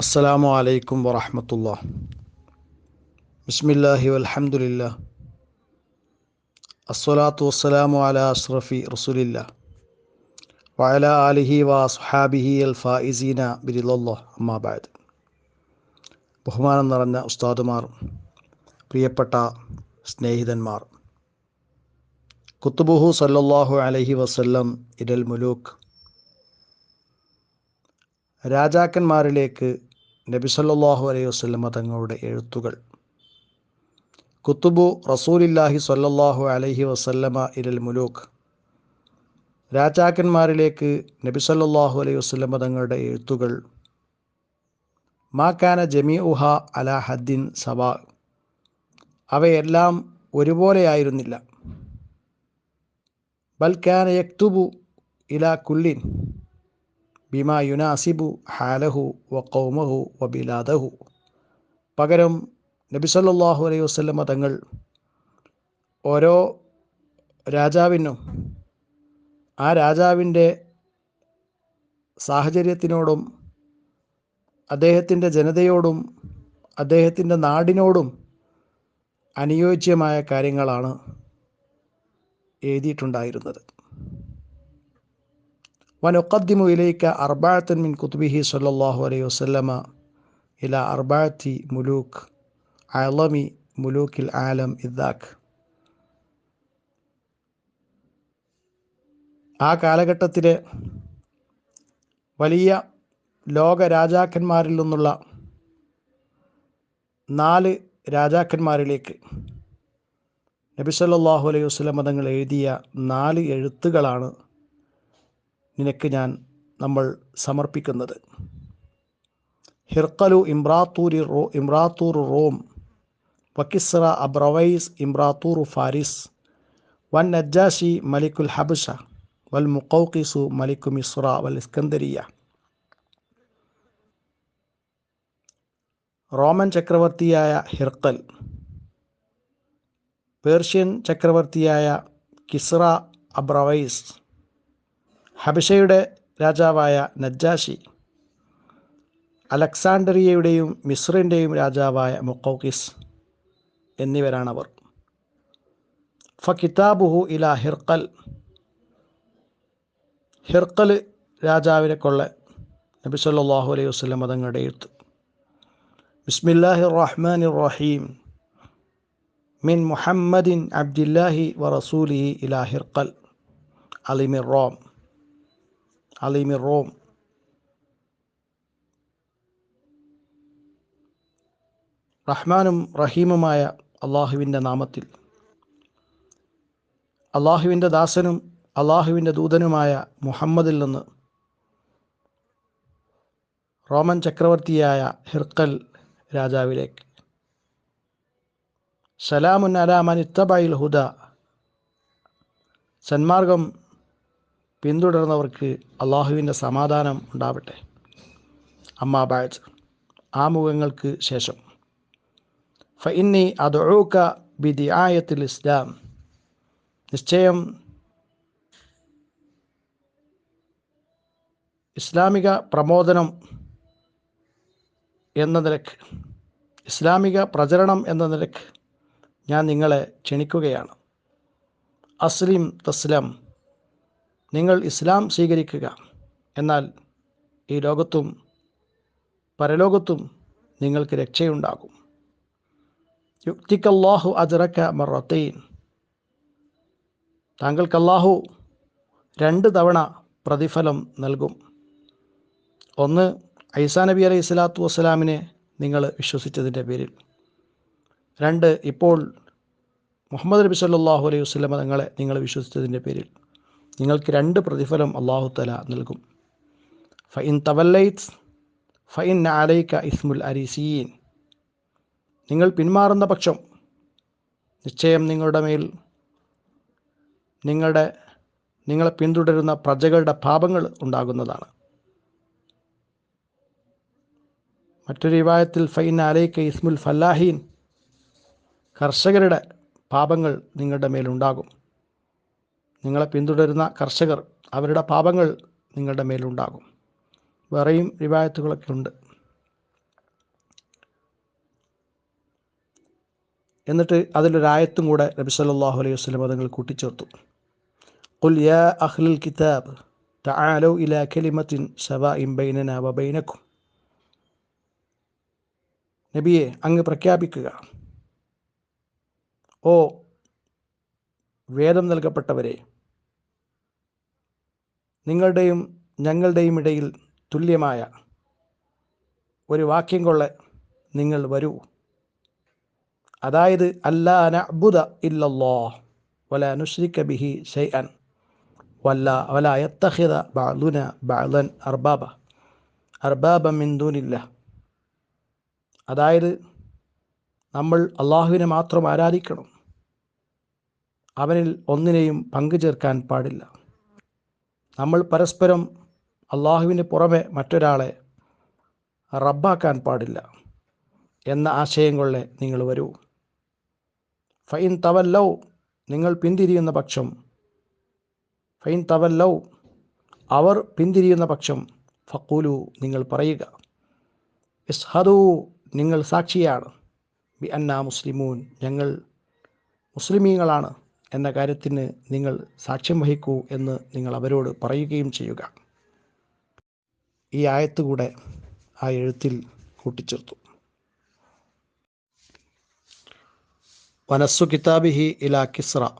അസ്സലാമു അലൈക്കും വറഹമത്തുള്ള. ബിസ്മില്ലാഹി വൽഹമുല്ല അസ്സലാത്തു വസ്സലാമു അല അഷ്റഫി റസുലില്ല വഅല ആലിഹി വ സുഹാബിഹി അൽ ഫായിസീന ബിരിലല്ലോ അമ്മാബാദ് ബഹുമാനം നിറഞ്ഞ ഉസ്താദുമാർ പ്രിയപ്പെട്ട സ്നേഹിതന്മാർ. കുത്തുബുഹു സല്ലല്ലാഹു അലൈഹി വസല്ലം ഇരൽ മുലൂക്ക്. രാജാക്കന്മാരിലേക്ക് നബി സല്ലല്ലാഹു അലൈഹി വസല്ലമ തങ്ങളുടെ എഴുത്തുകൾ. കുത്തുബു റസൂലില്ലാഹി സല്ലാഹു അലൈഹി വസല്ലമ ഇരൽ മുലൂക്ക് രാജാക്കന്മാരിലേക്ക് നബി സല്ലാഹു അലൈഹി വസ്ലമ തങ്ങളുടെ എഴുത്തുകൾ. മാക്കാന ജമീ ഉഹ അല ഹദ്ദിൻ സബാ അവയെല്ലാം ഒരുപോലെയായിരുന്നില്ല ബൽക്കാന യക്തുബു ഇല കുല്ലിൻ. ബിമാ യുനാസിബു ഹാലഹു വ കൗമഹു വ ബിലാദഹു. പകരം നബി സല്ലല്ലാഹു അലൈഹി വസല്ലമ തങ്ങൾ ഓരോ രാജാവിനും ആ രാജാവിന്റെ സാഹചര്യത്തിനോടും അദ്ദേഹത്തിന്റെ ജനതയോടും അദ്ദേഹത്തിന്റെ നാടിനോടും അനുയോജ്യമായ കാര്യങ്ങളാണ് എഴുതിയിട്ടുണ്ടായിരുന്നത്. ونقدم إليك أربعة من كتبه صلى الله عليه وسلم إلى أربعة ملوك عالم ملوك العالم إذاك ആ കാലഘട്ടത്തിലെ വലിയ ലോക രാജാക്കന്മാരിൽ നിന്നുള്ള നാല് രാജാക്കന്മാരിലേക്ക് നബിസല്ലാഹു അലൈഹി വസ്ലം തങ്ങൾ എഴുതിയ നാല് എഴുത്തുകളാണ് നിനക്ക് ഞാൻ നമ്മൾ സമർപ്പിക്കുന്നത്. ഹിർക്കലു ഇമ്രാത്തൂരി റോ ഇമ്രാത്തൂർ റോം വക്കിസ്ര അബ്രവൈസ് ഇമ്രാത്തൂർ ഫാരിസ് വൻ നജ്ജാഷി മലിക്കുൽ ഹബഷ വൽ മുക്കൗക്കിസു മലിക്കു മിസ്ര വൽ ഇസ്കന്ദരിയ. റോമൻ ചക്രവർത്തിയായ ഹിർക്കൽ പേർഷ്യൻ ചക്രവർത്തിയായ കിസ്ര അബ്രവൈസ് ഹബിഷയുടെ രാജാവായ നജ്ജാഷി അലക്സാണ്ടറിയയുടെയും മിസ്റിന്റെയും രാജാവായ മുക്കോക്കിസ് എന്നിവരാണവർ. ഫ കിതാബുഹു ഇല ഹിർക്കൽ ഹിർക്കൽ രാജാവിനെ കൊള്ള നബി സല്ലല്ലാഹു അലൈഹി വസ്ലം മതങ്ങളുടെ എഴുത്ത്. ബിസ്മില്ലാഹി റഹ്മാൻ റഹീം മിൻ മുഹമ്മദിൻ അബ്ദില്ലാഹി റസൂലി ഇല ഹിർക്കൽ അലിമിർ റോം. അലിമിർ റോം റഹ്മാനും റഹീമുമായ അള്ളാഹുവിന്റെ നാമത്തിൽ. അള്ളാഹുവിന്റെ ദാസനും അള്ളാഹുവിന്റെ ദൂതനുമായ മുഹമ്മദിൽ നിന്ന് റോമൻ ചക്രവർത്തിയായ ഹിർക്കൽ രാജാവിലേക്ക്. സലാമുൻ അലാമൻ ഇത്തബായിൽ ഹുദ. സന്മാർഗം പിന്തുടർന്നവർക്ക് അള്ളാഹുവിന്റെ സമാധാനം ഉണ്ടാവട്ടെ. അമ്മാ ബാജ് ആ മുഖങ്ങൾക്ക് ശേഷം. ഫഇന്നി അദുഊക ബിദി ആയത്തിൽ ഇസ്ലാം. നിശ്ചയം ഇസ്ലാമിക പ്രമോദനം എന്ന നിലയ്ക്ക് ഇസ്ലാമിക പ്രചരണം എന്ന നിലയ്ക്ക് ഞാൻ നിങ്ങളെ ക്ഷണിക്കുകയാണ്. അസ്ലിം തസ്ലാം നിങ്ങൾ ഇസ്ലാം സ്വീകരിക്കുക. എന്നാൽ ഈ ലോകത്തും പരലോകത്തും നിങ്ങൾക്ക് രക്ഷയുണ്ടാകും. യുക്തിക്കല്ലാഹു അജറക്ക മറത്തീൻ. താങ്കൾക്ക് അല്ലാഹു രണ്ട് തവണ പ്രതിഫലം നൽകും. ഒന്ന് ഐസാ നബി അലൈഹി സ്വലാത്തു വസ്സലാമിനെ നിങ്ങൾ വിശ്വസിച്ചതിന്റെ പേരിൽ. രണ്ട് ഇപ്പോൾ മുഹമ്മദ് നബി സല്ലാഹു അലൈഹി വസ്ലമ തങ്ങളെ നിങ്ങൾ വിശ്വസിച്ചതിന്റെ പേരിൽ. നിങ്ങൾക്ക് രണ്ട് പ്രതിഫലം അള്ളാഹു തല നൽകും. ഫൈൻ തവല്ലൈറ്റ്സ് ഫൈൻ നാലൈക്ക ഇസ്മുൽ അരിസീൻ. നിങ്ങൾ പിന്മാറുന്ന പക്ഷം നിശ്ചയം നിങ്ങളുടെ മേൽ നിങ്ങളുടെ നിങ്ങളെ പിന്തുടരുന്ന പ്രജകളുടെ പാപങ്ങൾ ഉണ്ടാകുന്നതാണ്. മറ്റൊരു വിവാഹത്തിൽ ഫൈൻ അലൈക്ക ഇസ്മുൽ ഫല്ലാഹീൻ കർഷകരുടെ പാപങ്ങൾ നിങ്ങളുടെ മേലുണ്ടാകും നിങ്ങളെ പിന്തുടരുന്ന കർഷകർ അവരുടെ പാപങ്ങൾ നിങ്ങളുടെ മേലുണ്ടാകും. വേറെയും റിവായത്തുകളൊക്കെ ഉണ്ട്. എന്നിട്ട് അതിലൊരായത്തും കൂടെ നബി സല്ലാഹു അലൈഹി വസ്ലം അതുങ്ങൾ കൂട്ടിച്ചേർത്തു. ഖുൽ യാ أهل കിതാബ് تعالوا ഇലാ كلمة سواء بيننا وبينكم നബിയെ അങ്ങ് പ്രഖ്യാപിക്കുക. ഓ വേദം നൽകപ്പെട്ടവരെ നിങ്ങളുടെയും ഞങ്ങളുടെയും ഇടയിൽ തുല്യമായ ഒരു വാക്യം കൊള്ള നിങ്ങൾ വരൂ. അതായത് അല്ലാ നഅ്ബുദ ഇല്ലല്ലോ വല അനുശ്രിക്ക ബിഹി ഷൈഅൻ വല്ല വല യത്തഖിദ ബാലുന ബാലൻ അർബാബ അർബാബ മിൻ ദൂനില്ല അതായത് നമ്മൾ അള്ളാഹുവിനെ മാത്രം ആരാധിക്കണം. അവനിൽ ഒന്നിനെയും പങ്കു ചേർക്കാൻ പാടില്ല. നമ്മൾ പരസ്പരം അള്ളാഹുവിന് പുറമെ മറ്റൊരാളെ റബ്ബാക്കാൻ പാടില്ല എന്ന ആശയം കൊള്ളെ നിങ്ങൾ വരൂ. ഫൈൻ തവല്ലൗ നിങ്ങൾ പിന്തിരിയുന്ന പക്ഷം. ഫൈൻ തവല്ലൗ അവർ പിന്തിരിയുന്ന പക്ഷം. ഫക്കൂലു നിങ്ങൾ പറയുക. ഇസ്ഹദു നിങ്ങൾ സാക്ഷിയാണ്. ബി അന്ന മുസ്ലിമൂൻ ഞങ്ങൾ മുസ്ലിമീങ്ങളാണ്. എന്ന കാര്യത്തിന് നിങ്ങൾ സാക്ഷ്യം വഹിക്കൂ എന്ന് നിങ്ങൾ അവരോട് പറയുകയും ചെയ്യുക. ഈ ആയത്ത് കൂടെ ആ എഴുത്തിൽ കൂട്ടിച്ചേർത്തു. വനസ്സു കിതാബിഹി ഇല കിസ്ര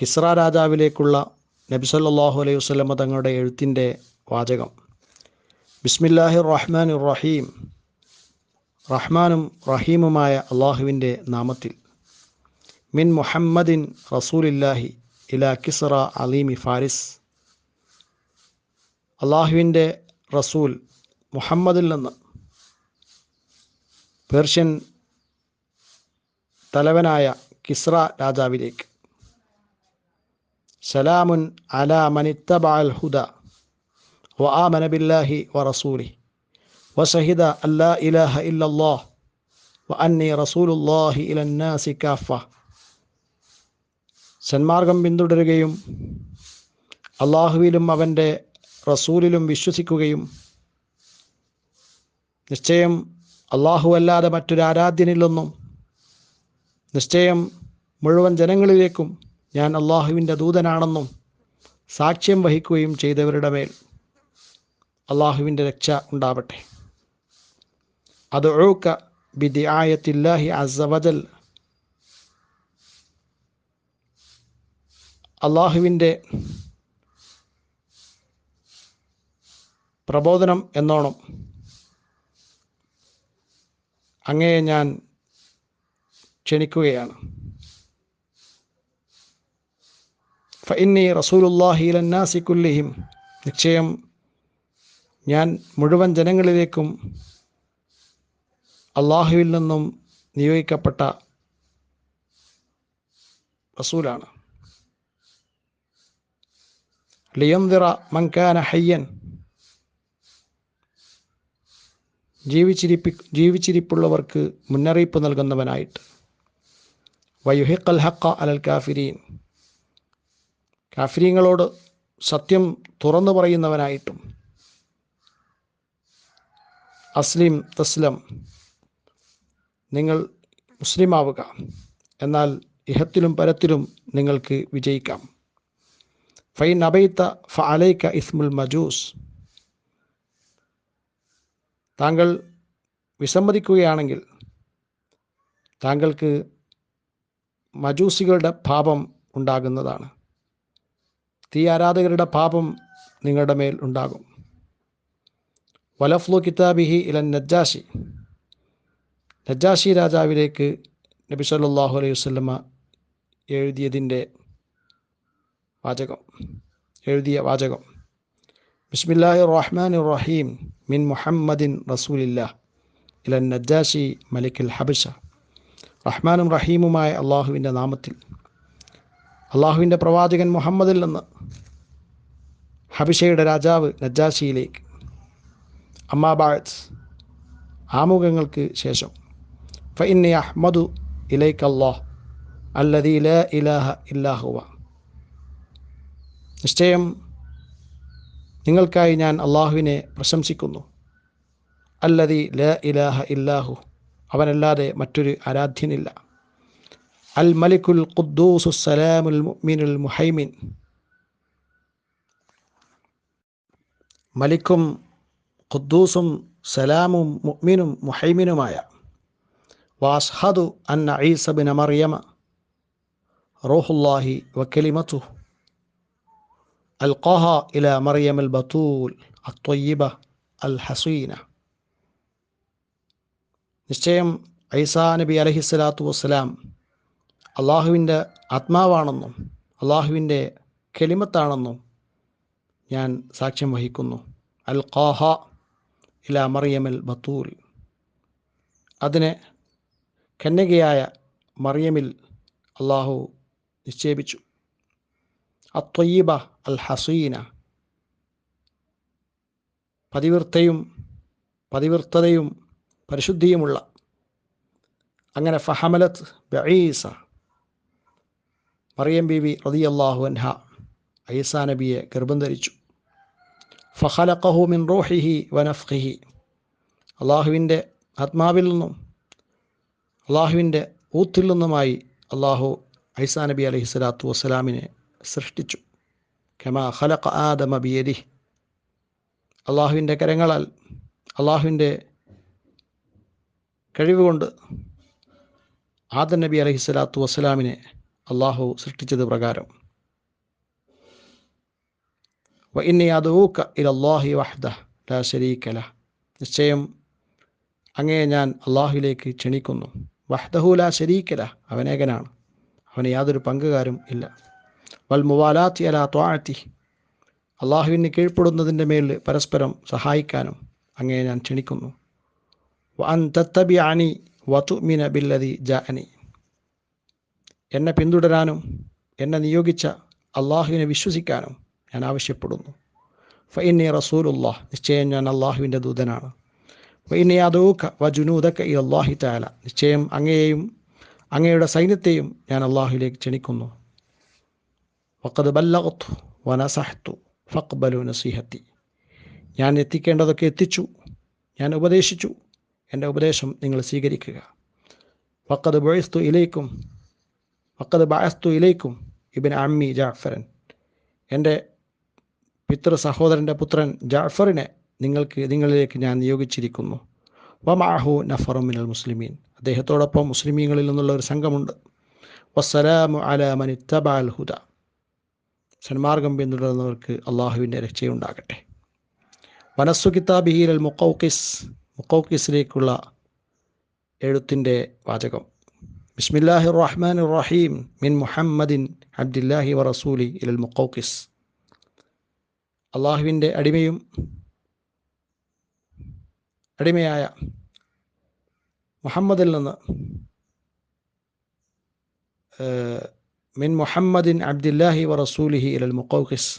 കിസ്ര രാജാവിലേക്കുള്ള നബി സല്ലല്ലാഹു അലൈഹി വസ്ലമ തങ്ങളുടെ എഴുത്തിന്റെ വാചകം. ബിസ്മില്ലാഹി റഹ്മാൻ റഹീം. റഹ്മാനും റഹീമുമായ അള്ളാഹുവിന്റെ നാമത്തിൽ. മിൻ മുഹമ്മദിൻ റസൂലില്ലാഹി ഇല കിസ്ര അലീമി ഫാരിസ് അള്ളാഹുവിന്റെ റസൂൽ മുഹമ്മദിൽ നിന്ന് പേർഷ്യൻ തലവനായ കിസ്ര രാജാവിലേക്ക്. സലാമുൻ അല മനിത്തബ അൽ ഹുദ വ ആമന ബില്ലാഹി വ റസൂലി വസഹിദ അല്ലാ ഇലാഹ ഇല്ലല്ലാഹ് വ അന്നി റസൂലുല്ലാഹി ഇലന്നാസി കാഫ. സന്മാർഗം പിന്തുടരുകയും അള്ളാഹുവിലും അവന്റെ റസൂലിലും വിശ്വസിക്കുകയും നിശ്ചയം അള്ളാഹു അല്ലാതെ മറ്റൊരു ആരാധ്യനില്ലെന്നും നിശ്ചയം മുഴുവൻ ജനങ്ങളിലേക്കും ഞാൻ അള്ളാഹുവിന്റെ ദൂതനാണെന്നും സാക്ഷ്യം വഹിക്കുകയും ചെയ്തവരുടെ മേൽ അള്ളാഹുവിന്റെ രക്ഷ ഉണ്ടാവട്ടെ. അത് ഒഴുക്ക ബിദി ആയത്തില്ലാഹി അസവജൽ അള്ളാഹുവിന്റെ പ്രബോധനം എന്നോണം അങ്ങയെ ഞാൻ ക്ഷണിക്കുകയാണ്. ഫഇന്നി റസൂലുല്ലാഹി ഇലന്നാസി കുല്ലിഹിം. നിശ്ചയം ഞാൻ മുഴുവൻ ജനങ്ങളിലേക്കും അള്ളാഹുവിൽ നിന്നും നിയോഗിക്കപ്പെട്ട റസൂലാണ്. ലിയന്തിറ മൻകാന ഹയ്യൻ. ജീവിച്ചിരിപ്പി ജീവിച്ചിരിപ്പുള്ളവർക്ക് മുന്നറിയിപ്പ് നൽകുന്നവനായിട്ട്. വയുഹിക്കൽ ഹക്ക അലൽ കാഫിരീൻ. കാഫിരീങ്ങളോട് സത്യം തുറന്നു പറയുന്നവനായിട്ടും. അസ്ലിം തസ്ലം നിങ്ങൾ മുസ്ലിമാവുക. എന്നാൽ ഇഹത്തിലും പരത്തിലും നിങ്ങൾക്ക് വിജയിക്കാം. ഫൈൻ അബൈത്ത ഫ അലൈക്ക ഇസ്മുൽ മജൂസ്. താങ്കൾ വിസമ്മതിക്കുകയാണെങ്കിൽ താങ്കൾക്ക് മജൂസികളുടെ പാപം ഉണ്ടാകുന്നതാണ്. തീ ആരാധകരുടെ പാപം നിങ്ങളുടെ മേൽ ഉണ്ടാകും. വലഫ്ലു കിതാബിഹി ഇലൻ നജ്ജാഷി. നജ്ജാഷി രാജാവിലേക്ക് നബി സല്ലല്ലാഹു അലൈഹി വസല്ലമ എഴുതിയതിന്റെ വാചകം. എഴുതിയ വാചകം. ബിസ്മില്ലാഹി റഹ്മാൻ റഹീം മിൻ മുഹമ്മദിൻ റസൂലില്ല ഇലൻ നജാഷി മലിക്കുൽ ഹബഷ റഹ്മാനും റഹീമുമായ അള്ളാഹുവിന്റെ നാമത്തിൽ. അള്ളാഹുവിന്റെ പ്രവാചകൻ മുഹമ്മദിൽ നിന്ന് ഹബിഷയുടെ രാജാവ് നജാഷിയിലേക്ക്. അമ്മാബാഴത്ത് ആമുഖങ്ങൾക്ക് ശേഷം. ഫഇന്നി അഹ്മദു ഇലൈക്ക് അള്ളാഹ് അല്ലദീ ഇലാഹ ഇല്ലാഹുവ നിശ്ചയം നിങ്ങൾക്കായി ഞാൻ അള്ളാഹുവിനെ പ്രശംസിക്കുന്നു. അല്ലതി ല ഇലാഹ ഇല്ലാഹു. അവനല്ലാതെ മറ്റൊരു ആരാധ്യനില്ല. അൽ മലിക്കുൽ ഖുദ്ദൂസു സലാമുൽ മുഹൈമിൻ. മലിക്കും ഖുദ്ദൂസും സലാമും മുഅ്മിനും മുഹൈമിനുമായ വാസ്ഹദു അന്ന ഈസബിൻ മറിയമ. റൂഹുല്ലാഹി വക്കലിമത്തു അൽഖാഹ الى مريم البطول അൽ ഹസീന നിശ്ചയം ഐസാ നബി അലഹി സ്വലാത്തു വസ്സലാം അള്ളാഹുവിന്റെ ആത്മാവാണെന്നും അള്ളാഹുവിന്റെ കെളിമത്താണെന്നും ഞാൻ സാക്ഷ്യം വഹിക്കുന്നു. അൽ ഖാഹ ഇല മറിയമൽ ബത്തൂൽ. അതിനെ കന്യകയായ മറിയമിൽ അള്ളാഹു നിക്ഷേപിച്ചു. അത്വയ്യബ അൽ ഹസീന പതിവൃത്തയും പതിവൃത്തതയും പരിശുദ്ധിയുമുള്ള. അങ്ങനെ ഫഹമലത്ത് ബഈസ. മറിയം ബീവി റതിയല്ലാഹു അൻഹ ഐസാ നബിയെ ഗർഭം ധരിച്ചു ഫഹലഖഹു മിൻ റോഹിഹി വനഫ്ഹിഹി അള്ളാഹുവിന്റെ ആത്മാവിൽ നിന്നും അള്ളാഹുവിന്റെ ഊത്തിൽ നിന്നുമായി അള്ളാഹു ഐസാ നബി അലഹി സ്വലാത്തു വസ്സലാമിനെ സൃഷ്ടിച്ചു. കമാ ഖലഖ ആദമ ബിയരി അള്ളാഹുവിന്റെ കരങ്ങളാൽ അള്ളാഹുവിന്റെ കഴിവുകൊണ്ട് ആദം നബി അലഹി സ്വലാത്തു വസ്സലാമിനെ അള്ളാഹു സൃഷ്ടിച്ചത് പ്രകാരം. വ ഇന്നി അദൂക്ക ഇലല്ലാഹി വഹ്ദ ലാ നിശ്ചയം അങ്ങയെ ഞാൻ അള്ളാഹുലേക്ക് ക്ഷണിക്കുന്നു. വഹ്ദഹു ലാ ശരീക ലഹ് അവനേകനാണ്. അവന് യാതൊരു പങ്കുകാരും ഇല്ല. വൽ മുവാലാത്തി അല ത്വാഴത്തി അള്ളാഹുവിന് കീഴ്പ്പെടുന്നതിന്റെ മേൽ പരസ്പരം സഹായിക്കാനും അങ്ങേ ഞാൻ ക്ഷണിക്കുന്നു. അൻ തത്തബി അനി വതുമിന ബില്ലതി ജാഅനി. എന്നെ പിന്തുടരാനും എന്നെ നിയോഗിച്ച അള്ളാഹുവിനെ വിശ്വസിക്കാനും ഞാൻ ആവശ്യപ്പെടുന്നു. ഫൈനി റസൂലുല്ലാഹ് നിശ്ചയം ഞാൻ അള്ളാഹുവിന്റെ ദൂതനാണ്. ഫൈനി അതൂഖ വ ജുനൂദക്ക ഈ അള്ളാഹി താല നിശ്ചയം അങ്ങയെയും അങ്ങയുടെ സൈന്യത്തെയും ഞാൻ അള്ളാഹുവിലേക്ക് ക്ഷണിക്കുന്നു. വക്കത് ബല്ലകത്തു വനസഹത്തു ഫക്ബലു നസീഹത്തി. ഞാൻ എത്തിക്കേണ്ടതൊക്കെ എത്തിച്ചു. ഞാൻ ഉപദേശിച്ചു. എന്റെ ഉപദേശം നിങ്ങൾ സ്വീകരിക്കുക. വക്കത് ബൊയസ്തു ഇലേക്കും വക്കത് ബായസ്തു ഇലേക്കും ഇബിൻ അമ്മി ജാഫറൻ എന്റെ പിതൃ സഹോദരന്റെ പുത്രൻ ജാഫറിനെ നിങ്ങൾക്ക് നിങ്ങളിലേക്ക് ഞാൻ നിയോഗിച്ചിരിക്കുന്നു. വമാഹു നഫറുമിനൽ മുസ്ലിമീൻ. അദ്ദേഹത്തോടൊപ്പം മുസ്ലിമീങ്ങളിൽ നിന്നുള്ള ഒരു സംഘമുണ്ട്. വസ്സലാമു അല മനിത്തബ അൽ ഹുദ. സന്മാർഗം പിന്തുടരുന്നവർക്ക് അള്ളാഹുവിന്റെ രക്ഷയുണ്ടാകട്ടെ. വനസ്സു കിതാബിഹിൽ അൽ മുക്കൗക്കിസ് മുക്കൗക്കിസിലേക്കുള്ള എഴുത്തിന്റെ വാചകം. ബിസ്മില്ലാഹി റഹ്മാൻ റഹീം മിൻ മുഹമ്മദിൻ അബ്ദില്ലാഹി വറസൂലി ഇലൽ മുക്കൗക്കിസ് അള്ളാഹുവിന്റെ അടിമയും അടിമയായ മുഹമ്മദിൽ നിന്ന് മിൻ മുഹമ്മദിൻ അബ്ദില്ലാഹി വ റസൂലിഹി ഇലൽ മുക്കൗക്കിസ്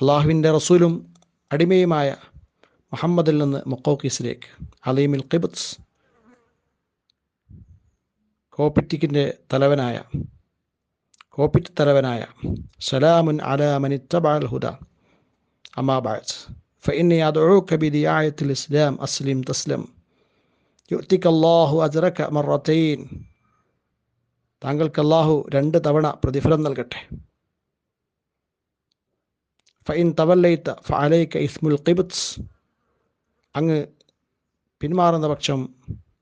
അള്ളാഹുവിൻ്റെ റസൂലും അടിമയുമായ മുഹമ്മദിൽ നിന്ന് മുക്കൗക്കിസിലേക്ക് അലീമിൽ ഖിബത്സ് കോപ്പിറ്റിക്കിൻ്റെ തലവനായ കോപ്പിറ്റ് തലവനായ സലാമുൻ അലാമനിത്തബാൽ ഹുദ അമാബാസ് فإني أدعوك بدعاية الإسلام أسلم تسلم يؤتك الله أجرك مرتين താങ്കൾക്ക് അള്ളാഹു രണ്ട് തവണ പ്രതിഫലം നൽകട്ടെ. ഫൈൻ തവല്ലയിത്ത ഫഅലൈക ഇസ്മുൽ കിബുത്സ് അങ്ങ് പിന്മാറുന്ന പക്ഷം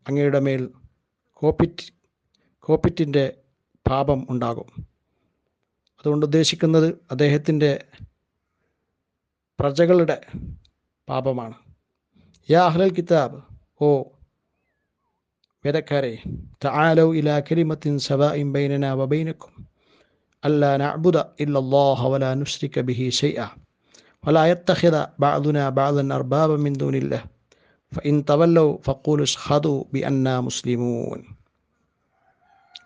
അങ്ങയുടെ മേൽ കോപ്പിറ്റ് കോപ്പിറ്റിന്റെ പാപം ഉണ്ടാകും. അതുകൊണ്ട് ഉദ്ദേശിക്കുന്നത് അദ്ദേഹത്തിന്റെ പ്രജകളുടെ പാപമാണ്. യാ അഹ്ലൽ കിതാബ് ഓ يدك تعالوا إلى كلمة سواء بيننا وبينكم. ألا نعبد إلا الله ولا نشرك به شيئا. ولا يتخذ بعضنا بعضا أربابا من دون الله. فإن تولوا فقولوا اشهدوا بأننا مسلمون.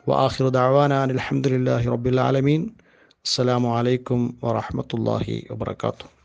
وآخر دعوانا أن الحمد لله رب العالمين. السلام عليكم ورحمة الله وبركاته.